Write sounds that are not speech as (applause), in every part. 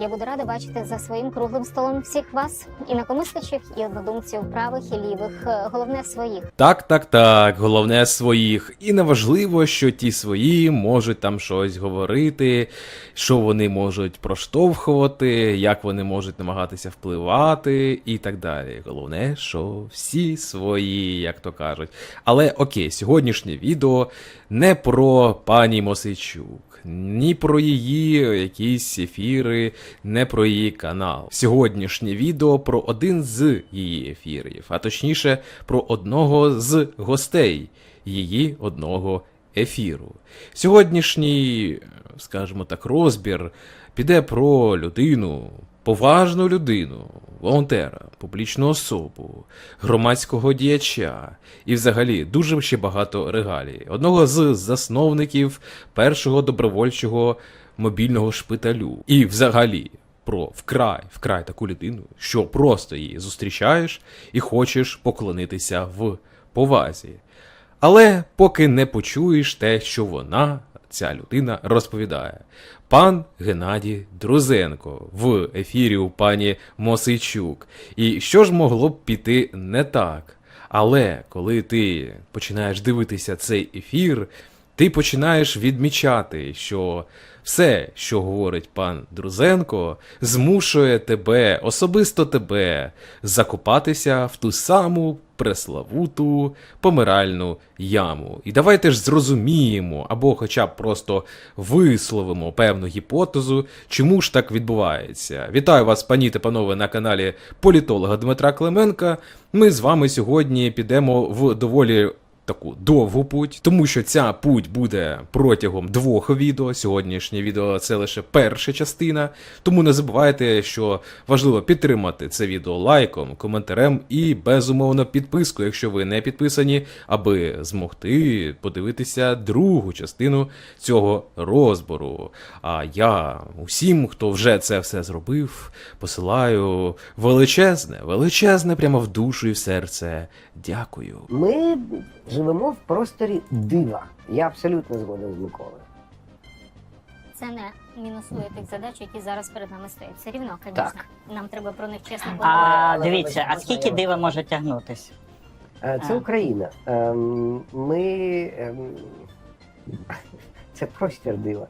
Я буду рада бачити за своїм круглим столом всіх вас, інакомислячих і однодумців правих і лівих. Е, Головне своїх. Так, так, так, головне своїх. І не важливо, що ті свої можуть там щось говорити, що вони можуть проштовхувати, як вони можуть намагатися впливати і так далі. Головне, що всі свої, як то кажуть. Але окей, сьогоднішнє відео не про пані Мосичук. Ні про її якісь ефіри, не про її канал. Сьогоднішнє відео про один з її ефірів, а точніше про одного з гостей її одного ефіру. Сьогоднішній, скажімо так, розбір піде про людину, поважну людину, волонтера, публічну особу, громадського діяча і взагалі дуже ще багато регалій. Одного з засновників першого добровольчого мобільного шпиталю. І взагалі про вкрай, вкрай таку людину, що просто її зустрічаєш і хочеш поклонитися в повазі. Але поки не почуєш те, що вона, ця людина, розповідає. Пан Геннадій Друзенко в ефірі у пані Мосичук. І що ж могло б піти не так? Але коли ти починаєш дивитися цей ефір, ти починаєш відмічати, що все, що говорить пан Друзенко, змушує тебе, особисто тебе, закопатися в ту саму преславуту помиральну яму. І давайте ж зрозуміємо, або хоча б просто висловимо певну гіпотезу, чому ж так відбувається. Вітаю вас, пані та панове, на каналі політолога Дмитра Клименка. Ми з вами сьогодні підемо в доволі таку довгу путь, тому що ця путь буде протягом двох відео. Сьогоднішнє відео це лише перша частина. Тому не забувайте, що важливо підтримати це відео лайком, коментарем і безумовно підпискою, якщо ви не підписані, аби змогти подивитися другу частину цього розбору. А я усім, хто вже це все зробив, посилаю величезне, величезне прямо в душу і в серце. Дякую. Ми живемо в просторі дива. Я абсолютно згоден з Миколою. Це не мінусує тих задач, які зараз перед нами стоять. Все рівно, звісно. Так. Нам треба про них чесно поговорити. А дивіться, а скільки дива може тягнутись? Е, Це А. Україна. Ем, Ми. ем, (laughs) Це простір дива.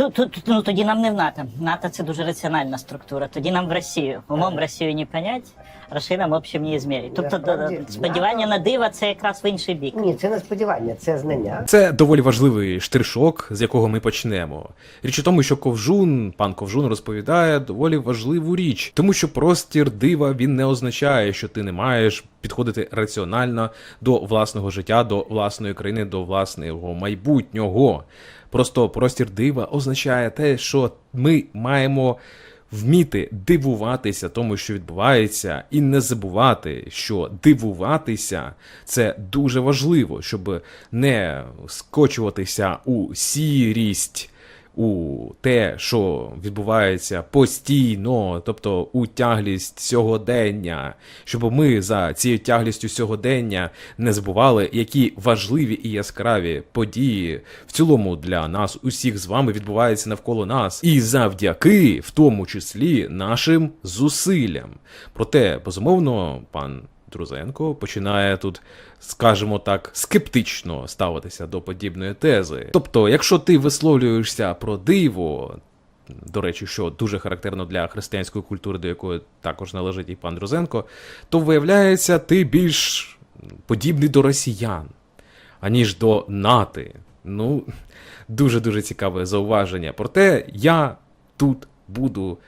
Тут, тут, ну, тоді нам не в НАТО. НАТО це дуже раціональна структура. Тоді нам в Росію. Умом Росію не понять, расширам общем не змірять. Тобто Насправді, сподівання НАТО- на дива це якраз в інший бік. Ні, це не сподівання, це знання. Це доволі важливий штришок, з якого ми почнемо. Річ у тому, що Ковжун, пан Ковжун розповідає доволі важливу річ, тому що простір дива він не означає, що ти не маєш підходити раціонально до власного життя, до власної країни, до власного майбутнього. Просто простір дива означає те, що ми маємо вміти дивуватися тому, що відбувається, і не забувати, що дивуватися це дуже важливо, щоб не скочуватися у сірість. У те, що відбувається постійно, тобто у тяглість сьогодення, щоб ми за цією тяглістю сьогодення не забували, які важливі і яскраві події в цілому для нас усіх з вами відбуваються навколо нас, і завдяки, в тому числі, нашим зусиллям. Проте, безумовно, пан Друзенко починає тут, скажімо так, скептично ставитися до подібної тези. Тобто, якщо ти висловлюєшся про диво, до речі, що дуже характерно для християнської культури, до якої також належить і пан Друзенко, то виявляється, ти більш подібний до росіян, аніж до нати. Ну, дуже дуже цікаве зауваження. Проте я тут буду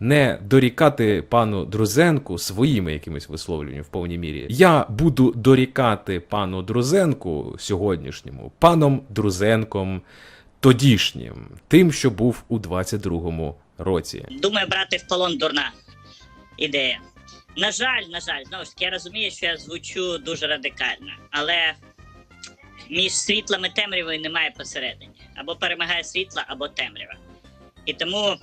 не дорікати пану Друзенку своїми якимись висловлюваннями в повній мірі. Я буду дорікати пану Друзенку сьогоднішньому, паном Друзенком тодішнім, тим, що був у 22-му році. Думаю, брати в полон дурна ідея. На жаль, на жаль, знову ж таки, я розумію, що я звучу дуже радикально, але між світлом і темрявою немає посередині. Або перемагає світло, або темрява. І тому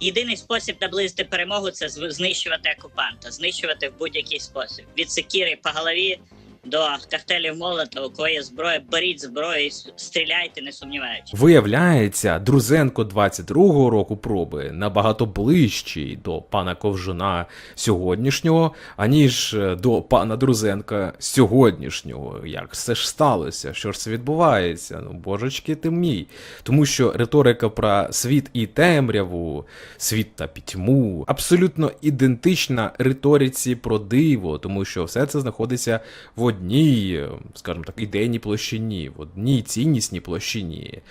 єдиний спосіб наблизити перемогу це знищувати окупанта, знищувати в будь-який спосіб. Від секіри по голові до картелів молота, у кого є зброя, беріть зброю і стріляйте, не сумніваючись. Виявляється, Друзенко 22-го року проби набагато ближчий до пана Ковжуна сьогоднішнього, аніж е, до пана Друзенка сьогоднішнього. Як все ж сталося? Що ж це відбувається? Ну, божечки ти мій. Тому що риторика про світ і темряву, світ та пітьму абсолютно ідентична риториці про диво, тому що все це знаходиться в одній, скажімо так, ідейній площині, в одній ціннісній площині.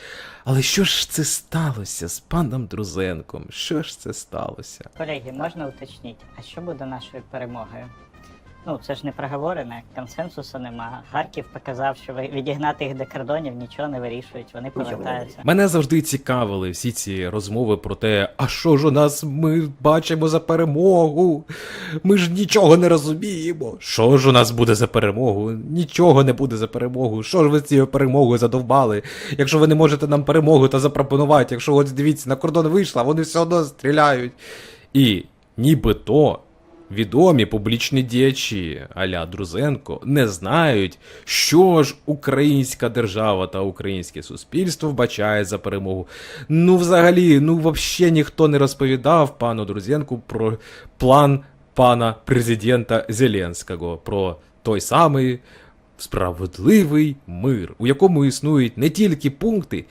Але що ж це сталося з паном Друзенком? Що ж це сталося? Колеги, можна уточнити, а що буде нашою перемогою? Ну, це ж не проговорене, консенсусу нема. Харків показав, що ви- відігнати їх до кордонів нічого не вирішують, вони повертаються. Мене завжди цікавили всі ці розмови про те, а що ж у нас ми бачимо за перемогу? Ми ж нічого не розуміємо. Що ж у нас буде за перемогу? Нічого не буде за перемогу. Що ж ви з цією перемогою задовбали? Якщо ви не можете нам перемогу та запропонувати, якщо от дивіться, на кордон вийшла, вони все одно стріляють. І нібито відомі публічні діячі аля Друзенко не знають, що ж українська держава та українське суспільство вбачає за перемогу. Ну, взагалі, ну взагалі ніхто не розповідав пану Друзенку про план пана президента Зеленського, про той самий справедливий мир, у якому існують не тільки пункти,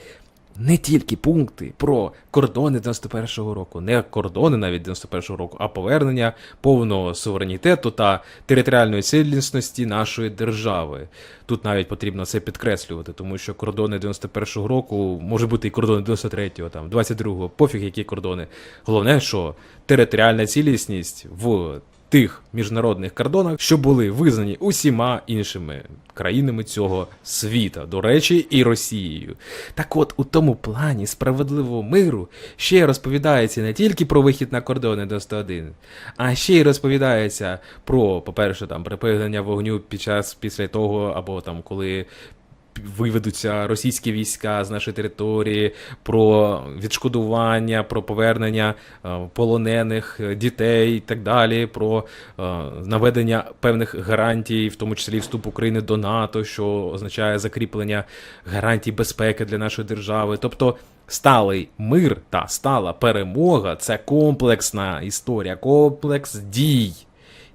не тільки пункти про кордони 91-го року, не кордони навіть 91-го року, а повернення повного суверенітету та територіальної цілісності нашої держави. Тут навіть потрібно це підкреслювати, тому що кордони 91-го року може бути і кордони 93-го, там 22-го, пофіг які кордони. Головне, що територіальна цілісність в тих міжнародних кордонах, що були визнані усіма іншими країнами цього світа, до речі, і Росією. Так от, у тому плані справедливого миру ще розповідається не тільки про вихід на кордони 91, а ще й розповідається про, по-перше, там припинення вогню під час після того, або там коли виведуться російські війська з нашої території, про відшкодування, про повернення е, полонених е, дітей і так далі, про е, наведення певних гарантій, в тому числі вступ України до НАТО, що означає закріплення гарантій безпеки для нашої держави. Тобто сталий мир та стала перемога це комплексна історія, комплекс дій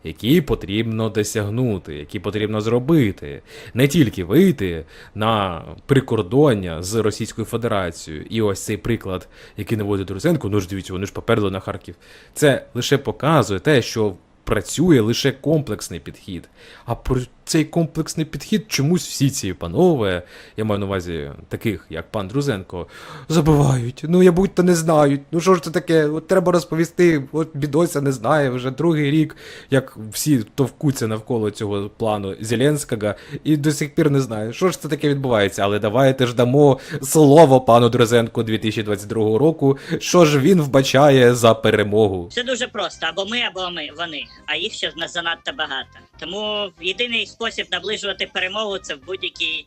які потрібно досягнути, які потрібно зробити, не тільки вийти на прикордоння з Російською Федерацією. І ось цей приклад, який наводить Друзенко, ну ж дивіться, вони ж поперли на Харків. Це лише показує те, що працює лише комплексний підхід. А про цей комплексний підхід чомусь всі ці панове, я маю на увазі таких, як пан Друзенко, забувають. Ну, я будь-то не знають. Ну що ж це таке? От треба розповісти. От бідося не знає вже другий рік, як всі товкуться навколо цього плану Зеленського, і до сих пір не знає, що ж це таке відбувається. Але давайте ж дамо слово пану Друзенку 2022 року. Що ж він вбачає за перемогу? Все дуже просто: або ми, або ми вони, а їх ще на- занадто багато. Тому єдиний спосіб наближувати перемогу це в будь-якій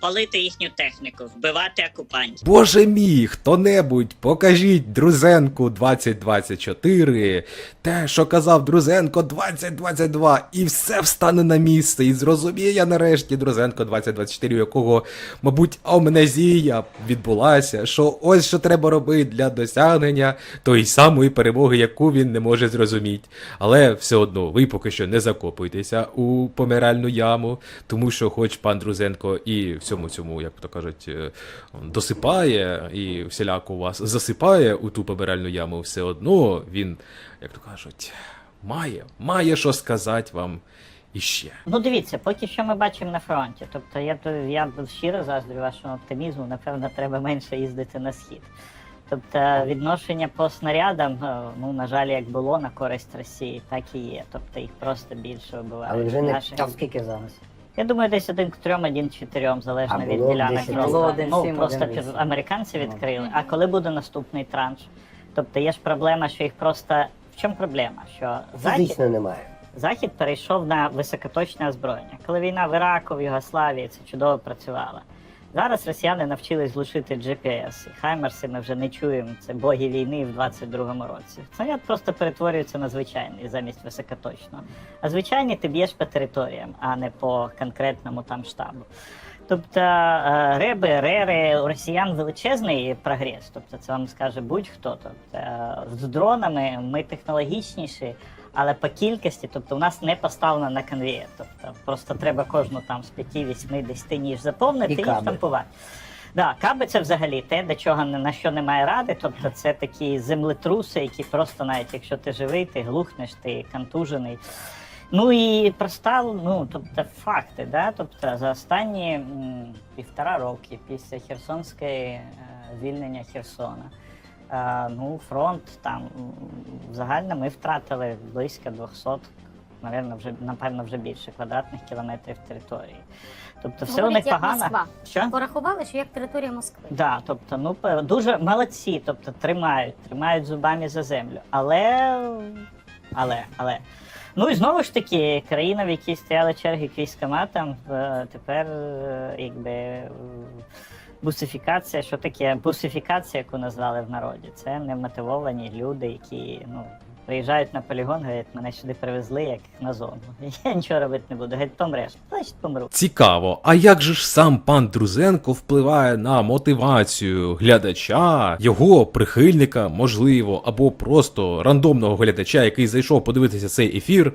палити їхню техніку, вбивати окупантів. Боже мій, хто-небудь, покажіть Друзенку 2024, те, що казав Друзенко 2022, і все встане на місце. І зрозуміє нарешті Друзенко 2024, у якого, мабуть, амнезія відбулася, що ось що треба робити для досягнення тої самої перемоги, яку він не може зрозуміти. Але все одно, ви поки що не закопуйтеся у помиральну яму, тому що, хоч пан Друзенко і всьому цьому, як то кажуть, е, досипає і всіляко вас засипає у ту помиральну яму, все одно він, як то кажуть, має, має що сказати вам іще. Ну дивіться, поки що ми бачимо на фронті. Тобто я я щиро заздрю вашому оптимізму. Напевно, треба менше їздити на схід. Тобто відношення по снарядам, е, ну на жаль, як було на користь Росії, так і є. Тобто їх просто більше вбивають. Але вже не Наші- скільки зараз? Я думаю, десь один к трьом, один к чотирьом, залежно А від було ділянок. 10, фронту. було один ну, сім, просто один під- вісім. американці відкрили. А коли буде наступний транш? Тобто є ж проблема, що їх просто. В чому проблема? Що захід, Фізично немає. захід перейшов на високоточне озброєння. Коли війна в Іраку, в Югославії, це чудово працювало. Зараз росіяни навчились глушити GPS. І Хаймерси ми вже не чуємо. Це боги війни в 22-му році. Снаряд просто перетворюється на звичайний замість високоточного. А звичайний ти б'єш по територіям, а не по конкретному там штабу. Тобто е, реби, рери, у росіян величезний прогрес. Тобто це вам скаже будь-хто. Тобто е, з дронами ми технологічніші, але по кількості, тобто у нас не поставлено на конвеєр. Тобто просто треба кожну там з 5, 8, 10 ніж заповнити І і, штампувати. Да, каби це взагалі те, до чого на що немає ради. Тобто це такі землетруси, які просто навіть якщо ти живий, ти глухнеш, ти контужений. Ну і проста, ну тобто факти, да? тобто за останні м, півтора роки після Херсонської е, звільнення Херсона. Е, ну, фронт там загально ми втратили близько 200, напевно, вже напевно вже більше квадратних кілометрів території. Тобто все у них погано. Москва. Що? Порахували, що як територія Москви. Да, тобто, ну дуже молодці, тобто тримають, тримають зубами за землю. Але, але, але. Ну і знову ж таки, країна, в якій стояли черги к військоматам, е, тепер е, якби бусифікація, що таке бусифікація, яку назвали в народі, це немотивовані люди, які ну, приїжджають на полігон, говорять, мене сюди привезли, як на зону. (laughs) Я нічого робити не буду. Геть помреш, значить помру. Цікаво, а як же ж сам пан Друзенко впливає на мотивацію глядача, його прихильника, можливо, або просто рандомного глядача, який зайшов подивитися цей ефір?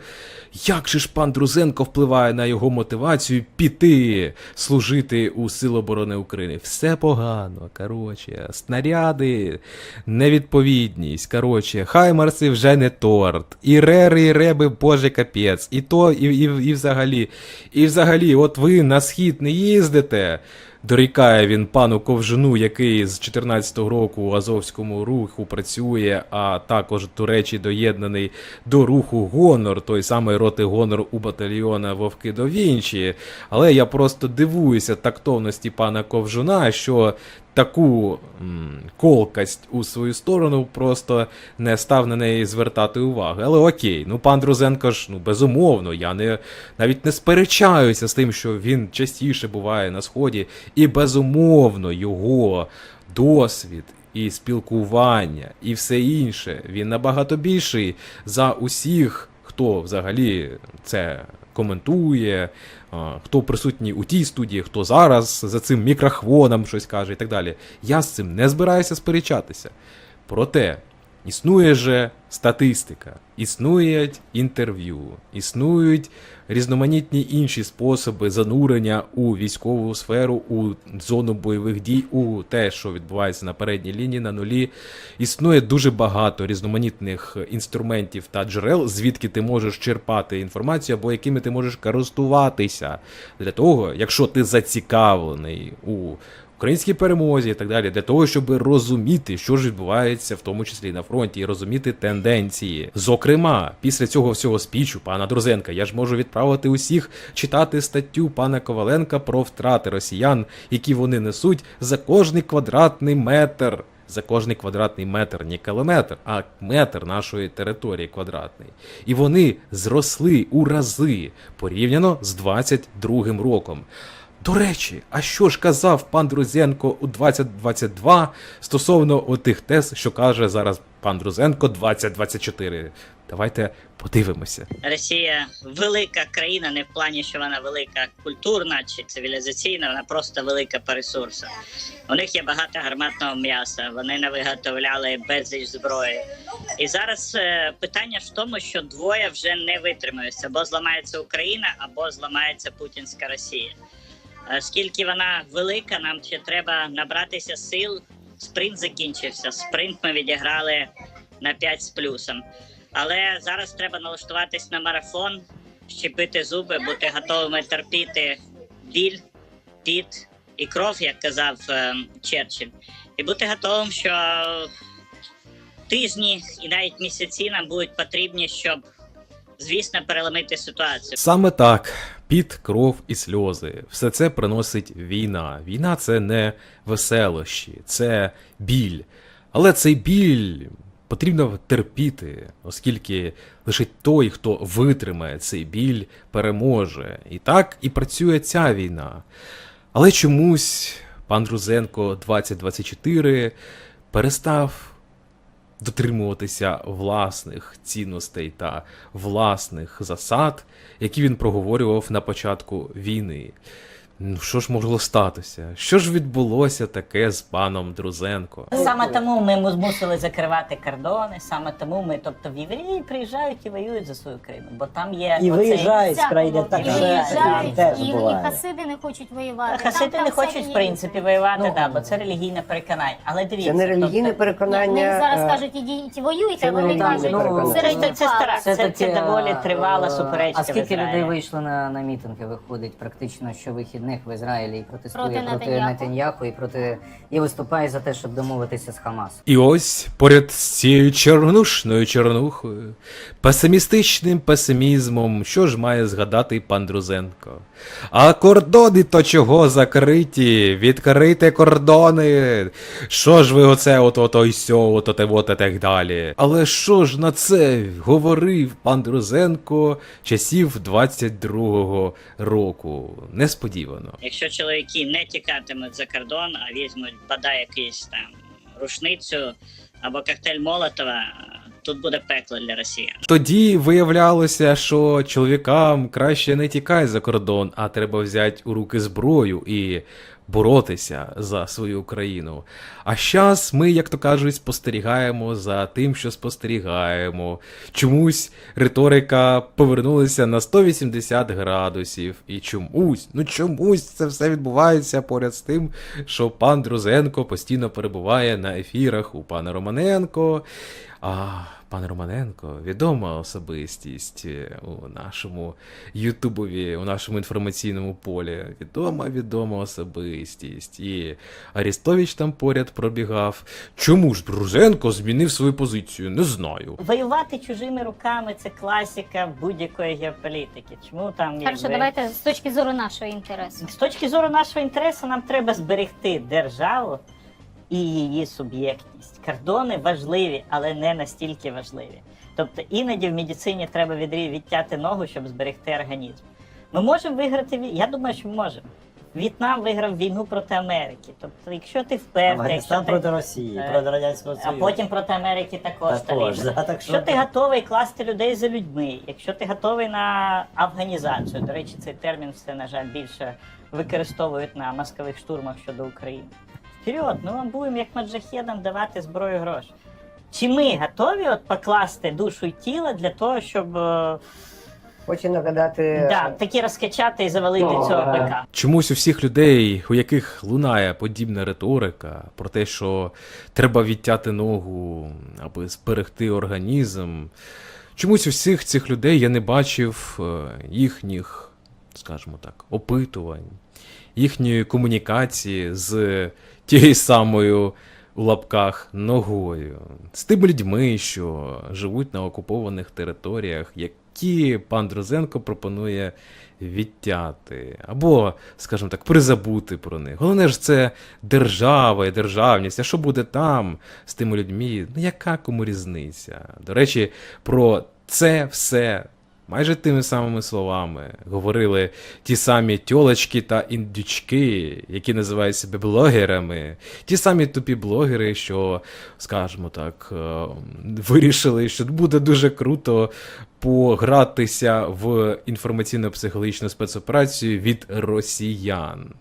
Як же ж пан Друзенко впливає на його мотивацію піти служити у Сил оборони України? Все погано, коротше, снаряди, невідповідність, коротше, хаймарси вже не торт, і рери, і реби, боже капець, і то, і, і, і взагалі, і взагалі, от ви на схід не їздите. Дорікає він пану Ковжину, який з 14-го року у Азовському руху працює, а також, до речі, доєднаний до руху Гонор, той самий роти Гонор у батальйона Вовки до Вінчі. Але я просто дивуюся тактовності пана Ковжуна, що таку м, колкость у свою сторону просто не став на неї звертати уваги. Але окей, ну пан Друзенко ж, ну безумовно, я не навіть не сперечаюся з тим, що він частіше буває на сході, і безумовно його досвід. І спілкування, і все інше. Він набагато більший за усіх, хто взагалі це коментує, хто присутній у тій студії, хто зараз за цим мікрохвоном щось каже і так далі. Я з цим не збираюся сперечатися. Проте існує же статистика, існують інтерв'ю, існують різноманітні інші способи занурення у військову сферу, у зону бойових дій, у те, що відбувається на передній лінії, на нулі. Існує дуже багато різноманітних інструментів та джерел, звідки ти можеш черпати інформацію або якими ти можеш користуватися для того, якщо ти зацікавлений у українській перемозі і так далі, для того, щоб розуміти, що ж відбувається, в тому числі на фронті, і розуміти тенденції. Зокрема, після цього всього спічу пана Друзенка, я ж можу відправити усіх читати статтю пана Коваленка про втрати росіян, які вони несуть за кожний квадратний метр. За кожний квадратний метр, не кілометр, а метр нашої території квадратний. І вони зросли у рази порівняно з 22 роком. До речі, а що ж казав пан Друзенко у 2022 стосовно отих тез, що каже зараз пан Друзенко 2024? Давайте подивимося. Росія велика країна, не в плані, що вона велика культурна чи цивілізаційна, вона просто велика по ресурсам. У них є багато гарматного м'яса, вони навиготовляли безліч зброї. І зараз е, питання в тому, що двоє вже не витримаються: або зламається Україна, або зламається Путінська Росія. Е, Скільки вона велика, нам ще треба набратися сил. Спринт закінчився. Спринт ми відіграли на 5 з плюсом. Але зараз треба налаштуватись на марафон, щепити зуби, бути готовими терпіти біль, піт і кров, як казав е, Черчилль. І бути готовим, що тижні і навіть місяці нам будуть потрібні, щоб, звісно, переломити ситуацію. Саме так, під кров і сльози. Все це приносить війна. Війна це не веселощі, це біль. Але цей біль потрібно терпіти, оскільки лише той, хто витримає цей біль, переможе. І так і працює ця війна. Але чомусь пан Друзенко 2024 перестав дотримуватися власних цінностей та власних засад, які він проговорював на початку війни. Ну, що ж могло статися? Що ж відбулося таке з паном Друзенко? Саме тому ми му- змусили закривати кордони, саме тому ми, тобто в Євреї приїжджають і воюють за свою країну, бо там є І оцей- виїжджають з країни так і же виїжджають, теж і, і буває. хасиди не хочуть воювати. Хасиди Там- не там хочуть всякі в принципі воювати, Ну, да, бо це релігійне переконання. Але дивіться, Це не релігійне тобто, переконання. Вони зараз е, кажуть, ідіть воюйте, це а вони не кажуть, переконання. Це- це стара- це- це таки, доволі тривала е, суперечка А в скільки Ізраїлі. людей вийшло на, на мітинги? Виходить практично щовихідних в Ізраїлі і протестує Проти проти, Нетаньяху. І проти і виступає за те, щоб домовитися з Хамасом. І ось поряд з цією чорнушною чорнухою, песимістичним песимізмом, що ж має згадати пан Друзенко? А кордони то чого закриті? Відкрийте кордони. Що ж ви оце ото то й сьо, ото те вот і так далі. Але що ж на це говорив пан Друзенко часів 22-го року? Несподівано. Якщо чоловіки не тікатимуть за кордон, а візьмуть бодай якийсь там рушницю або коктейль Молотова, тут буде пекло для росіян. Тоді виявлялося, що чоловікам краще не тікай за кордон, а треба взяти у руки зброю і боротися за свою країну. А зараз ми, як то кажуть, спостерігаємо за тим, що спостерігаємо. Чомусь риторика повернулася на 180 градусів. І чомусь, ну чомусь це все відбувається поряд з тим, що пан Друзенко постійно перебуває на ефірах у пана Романенко. А пан Романенко відома особистість е, у нашому Ютубові, у нашому інформаційному полі. Відома, відома особистість. І Арістович там поряд пробігав. Чому ж Друзенко змінив свою позицію? Не знаю. Воювати чужими руками це класика будь-якої геополітики. Чому там Хорошо, давайте з точки зору нашого інтересу. З точки зору нашого інтересу, нам треба зберегти державу і її суб'єктність. Кордони важливі, але не настільки важливі. Тобто іноді в медицині треба відтяти ногу, щоб зберегти організм. Ми можемо виграти вій- Я думаю, що можемо. В'єтнам виграв війну проти Америки. Тобто, якщо ти впевнений, якщо ти... проти Росії, Е, проти Радянського а потім проти Америки також. Також, да, так що- Якщо ти готовий класти людей за людьми, якщо ти готовий на афганізацію, до речі, цей термін все, на жаль, більше використовують на мозкових штурмах щодо України. Вперед, ми вам будемо як маджахедам давати зброю гроші. Чи ми готові от покласти душу і тіло для того, щоб е, Хочу нагадати. да, таки розкачати і завалити Ну, цього е, бика? Чомусь у всіх людей, у яких лунає подібна риторика про те, що треба відтяти ногу, аби зберегти організм. Чомусь у всіх цих людей я не бачив е, їхніх, скажімо так, опитувань, їхньої комунікації з тією самою у лапках ногою, з тими людьми, що живуть на окупованих територіях, які пан Друзенко пропонує відтяти, або, скажімо так, призабути про них. Головне ж це держава і державність. А що буде там з тими людьми? Ну яка кому різниця? До речі, про це все. Майже тими самими словами говорили ті самі тьолочки та індючки, які називають себе блогерами, ті самі тупі блогери, що, скажімо так, е, вирішили, що буде дуже круто погратися в інформаційно-психологічну спецоперацію від росіян.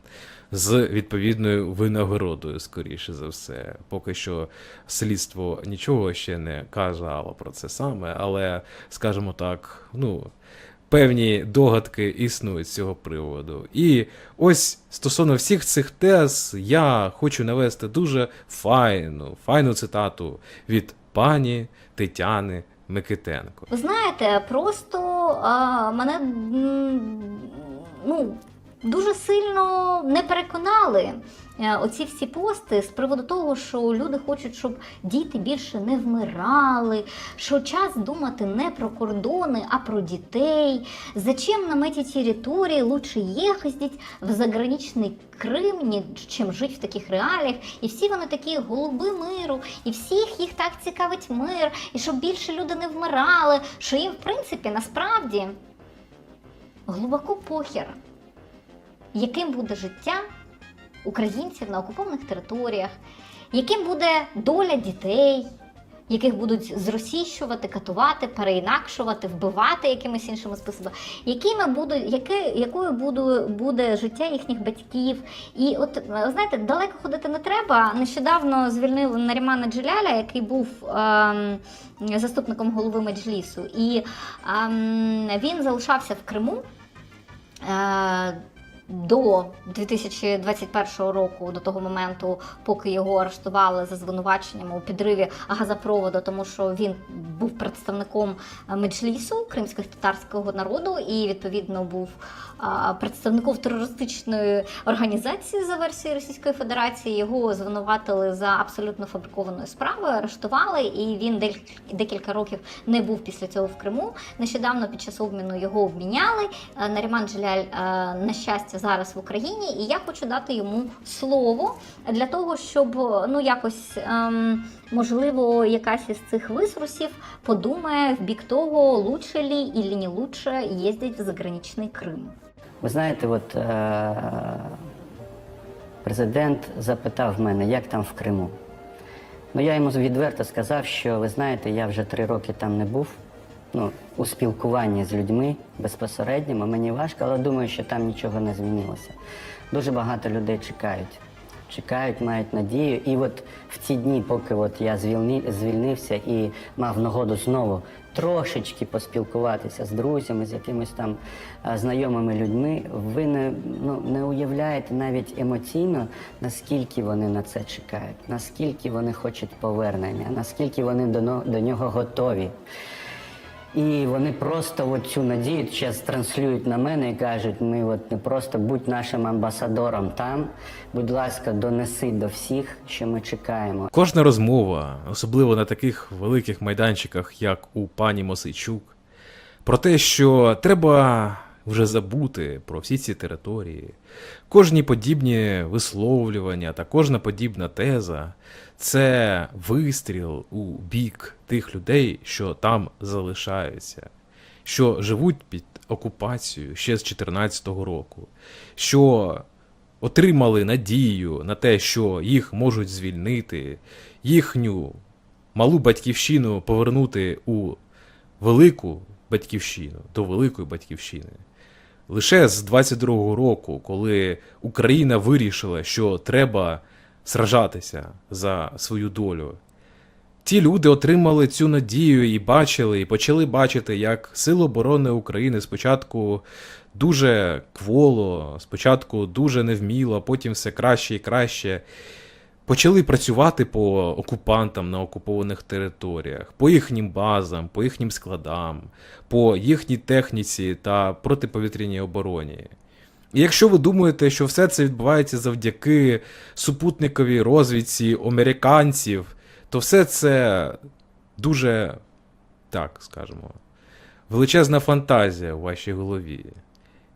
З відповідною винагородою, скоріше за все. Поки що слідство нічого ще не казало про це саме, але, скажімо так, ну, певні догадки існують з цього приводу. І ось стосовно всіх цих тез, я хочу навести дуже файну, файну цитату від пані Тетяни Микитенко. Ви знаєте, просто а, мене ну, дуже сильно не переконали е, оці всі пости з приводу того, що люди хочуть, щоб діти більше не вмирали, що час думати не про кордони, а про дітей. Зачем нам эти территории? Лучше ездить в заграничный Крим, чим жити в таких реаліях. І всі вони такі голуби миру, і всіх їх так цікавить мир, і щоб більше люди не вмирали, що їм, в принципі, насправді глибоко похер, яким буде життя українців на окупованих територіях, яким буде доля дітей, яких будуть зросійщувати, катувати, переінакшувати, вбивати якимись іншими способами, якими будуть, яке, якою буде, буде життя їхніх батьків. І от е, знаєте, далеко ходити не треба. Нещодавно звільнили Нарімана Джеляля, який був ем, заступником голови Меджлісу, і ем, він залишався в Криму. Е, до 2021 року, до того моменту, поки його арештували за звинуваченнями у підриві газопроводу, тому що він був представником е, меджлісу кримсько-татарського народу і відповідно був представником терористичної організації за версією Російської Федерації. Його звинуватили за абсолютно фабрикованою справою, арештували, і він декілька років не був після цього в Криму. Нещодавно під час обміну його обміняли. Е, Наріман Джеляль, е, на щастя, зараз в Україні, і я хочу дати йому слово для того, щоб ну якось ем, можливо якась із цих висрусів подумає в бік того, лучше ли или не лучше їздить в заграничний Крим. Ви знаєте, от е- президент запитав мене, як там в Криму. Ну, я йому відверто сказав, що ви знаєте, я вже три роки там не був. Ну, у спілкуванні з людьми безпосередньо, мені важко, але думаю, що там нічого не змінилося. Дуже багато людей чекають. Чекають, мають надію. І от в ці дні, поки от я звільнився і мав нагоду знову трошечки поспілкуватися з друзями, з якимись там знайомими людьми, ви не, ну, не уявляєте навіть емоційно, наскільки вони на це чекають, наскільки вони хочуть повернення, наскільки вони до, до нього готові. І вони просто от цю надію зараз транслюють на мене і кажуть, ми от не просто будь нашим амбасадором там, будь ласка, донеси до всіх, що ми чекаємо. Кожна розмова, особливо на таких великих майданчиках, як у пані Мосейчук, про те, що треба вже забути про всі ці території, кожні подібні висловлювання та кожна подібна теза це вистріл у бік тих людей, що там залишаються, що живуть під окупацією ще з 2014 року, що отримали надію на те, що їх можуть звільнити, їхню малу батьківщину повернути у велику батьківщину, до великої батьківщини. Лише з 22-го року, коли Україна вирішила, що треба сражатися за свою долю, ті люди отримали цю надію і бачили, і почали бачити, як Сили оборони України спочатку дуже кволо, спочатку дуже невміло, потім все краще і краще. Почали працювати по окупантам на окупованих територіях, по їхнім базам, по їхнім складам, по їхній техніці та протиповітряній обороні. І якщо ви думаєте, що все це відбувається завдяки супутниковій розвідці американців, то все це дуже, так скажемо, величезна фантазія у вашій голові.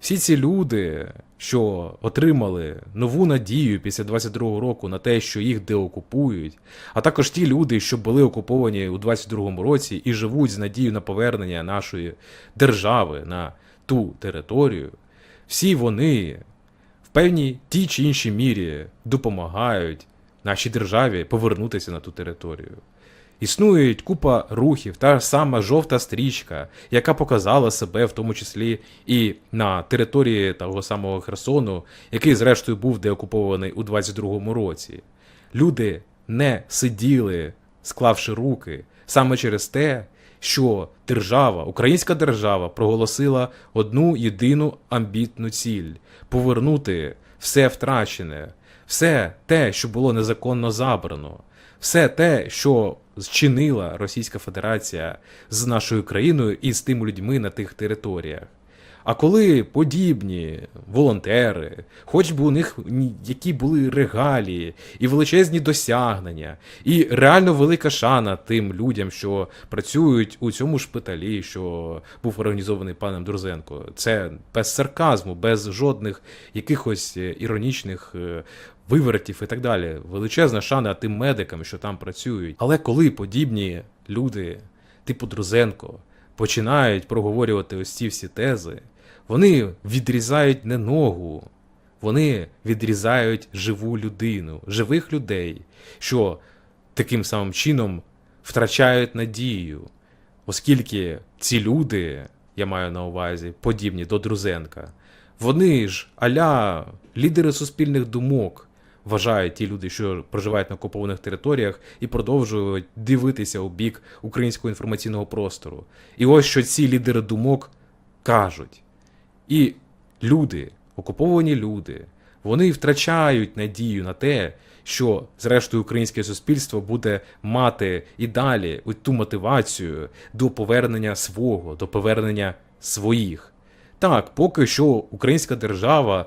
Всі ці люди, що отримали нову надію після 22-го року на те, що їх деокупують, а також ті люди, що були окуповані у 22-му році і живуть з надією на повернення нашої держави на ту територію, всі вони в певній тій чи іншій мірі допомагають нашій державі повернутися на ту територію. Існують купа рухів, та сама жовта стрічка, яка показала себе в тому числі і на території того самого Херсону, який, зрештою, був деокупований у 22-му році. Люди не сиділи, склавши руки, саме через те, що держава, українська держава, проголосила одну єдину амбітну ціль повернути все втрачене, все те, що було незаконно забрано, все те, що зчинила Російська Федерація з нашою країною і з тими людьми на тих територіях. А коли подібні волонтери, хоч би у них які були регалії і величезні досягнення, і реально велика шана тим людям, що працюють у цьому шпиталі, що був організований паном Друзенко, це без сарказму, без жодних якихось е, іронічних е, вивертів і так далі. Величезна шана тим медикам, що там працюють. Але коли подібні люди, типу Друзенко, починають проговорювати ось ці всі тези, вони відрізають не ногу Вони відрізають живу людину, живих людей, що таким самим чином втрачають надію, оскільки ці люди, я маю на увазі, подібні до Друзенка, вони ж аля лідери суспільних думок, вважають ті люди, що проживають на окупованих територіях, і продовжують дивитися у бік українського інформаційного простору. І ось що ці лідери думок кажуть. І люди, окуповані люди, вони втрачають надію на те, що, зрештою, українське суспільство буде мати і далі ту мотивацію до повернення свого, до повернення своїх. Так, поки що українська держава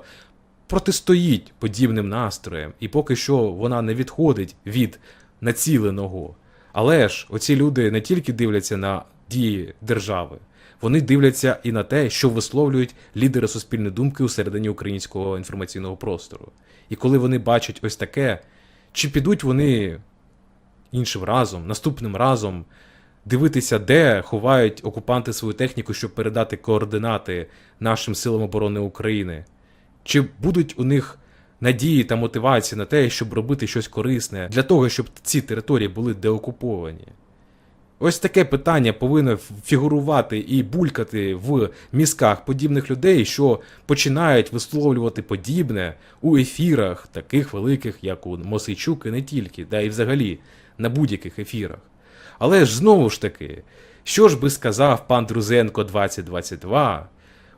протистоїть подібним настроям, і поки що вона не відходить від націленого. Але ж оці люди не тільки дивляться на дії держави, вони дивляться і на те, що висловлюють лідери суспільної думки у українського інформаційного простору. І коли вони бачать ось таке, чи підуть вони іншим разом, наступним разом дивитися, де ховають окупанти свою техніку, щоб передати координати нашим силам оборони України? Чи будуть у них надії та мотивації на те, щоб робити щось корисне для того, щоб ці території були деокуповані? Ось таке питання повинно фігурувати і булькати в мізках подібних людей, що починають висловлювати подібне у ефірах, таких великих, як у Мосейчук, і не тільки, да і взагалі на будь-яких ефірах. Але ж знову ж таки, що ж би сказав пан Друзенко 2022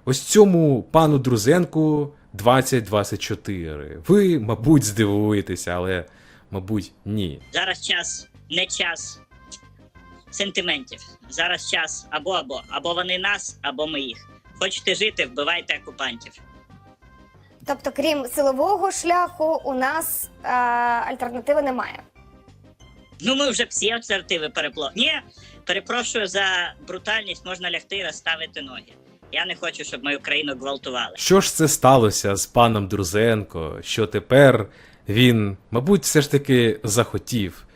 ось цьому пану Друзенку 2024? Ви, мабуть, здивуєтеся, але, мабуть, ні. Зараз час не час сентиментів. Зараз час або або. Або вони нас, або ми їх. Хочете жити, вбивайте окупантів. Тобто, крім силового шляху, у нас е, альтернативи немає. Ну, ми вже всі альтернативи перепло. Ні, перепрошую за брутальність, можна лягти і розставити ноги. Я не хочу, щоб мою країну гвалтували. Що ж це сталося з паном Друзенко, що тепер він, мабуть, все ж таки захотів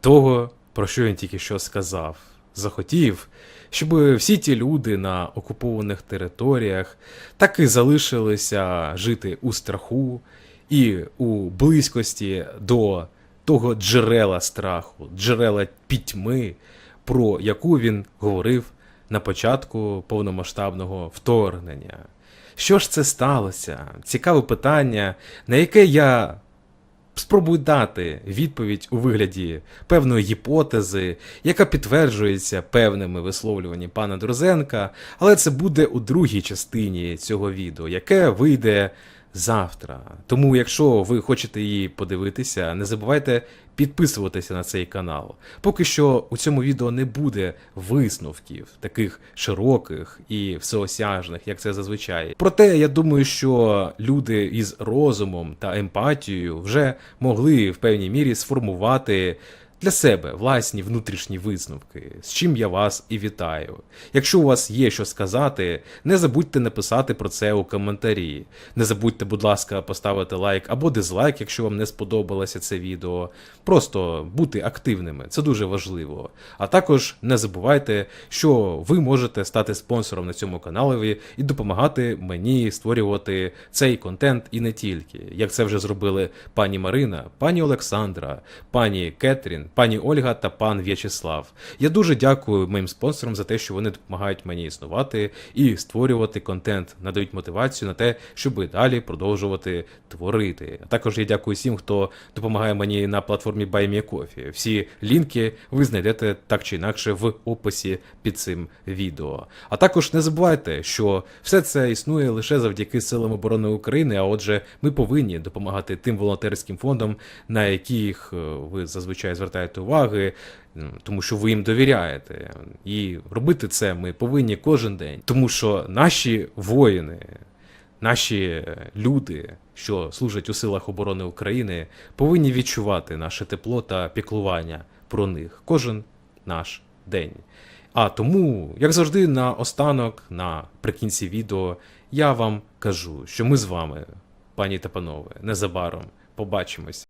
того, про що він тільки що сказав. Захотів, щоб всі ті люди на окупованих територіях так і залишилися жити у страху і у близькості до того джерела страху, джерела пітьми, про яку він говорив на початку повномасштабного вторгнення. Що ж це сталося? Цікаве питання, на яке я спробую дати відповідь у вигляді певної гіпотези, яка підтверджується певними висловлюваннями пана Друзенка, але це буде у другій частині цього відео, яке вийде завтра. Тому, якщо ви хочете її подивитися, не забувайте підписуватися на цей канал. Поки що у цьому відео не буде висновків таких широких і всеосяжних, як це зазвичай. Проте я думаю, що люди із розумом та емпатією вже могли в певній мірі сформувати. Для себе власні внутрішні висновки, з чим я вас і вітаю. Якщо у вас є що сказати, не забудьте написати про це у коментарі. Не забудьте, будь ласка, поставити лайк або дизлайк, якщо вам не сподобалося це відео. Просто бути активними, це дуже важливо. А також не забувайте, що ви можете стати спонсором на цьому каналові і допомагати мені створювати цей контент і не тільки, як це вже зробили пані Марина, пані Олександра, пані Кетрін, пані Ольга та пан В'ячеслав. Я дуже дякую моїм спонсорам за те, що вони допомагають мені існувати і створювати контент, надають мотивацію на те, щоб далі продовжувати творити. А також я дякую всім, хто допомагає мені на платформі BuyMeCoffee. Всі лінки ви знайдете так чи інакше в описі під цим відео. А також не забувайте, що все це існує лише завдяки силам оборони України. А отже, ми повинні допомагати тим волонтерським фондам, на яких е, ви зазвичай звертаєте уваги, тому що ви їм довіряєте. І робити це ми повинні кожен день, тому що наші воїни. Наші е, люди, що служать у силах оборони України, повинні відчувати наше тепло та піклування про них кожен наш день. А тому, як завжди, на останок, наприкінці відео, я вам кажу, що ми з вами, пані та панове, незабаром побачимось.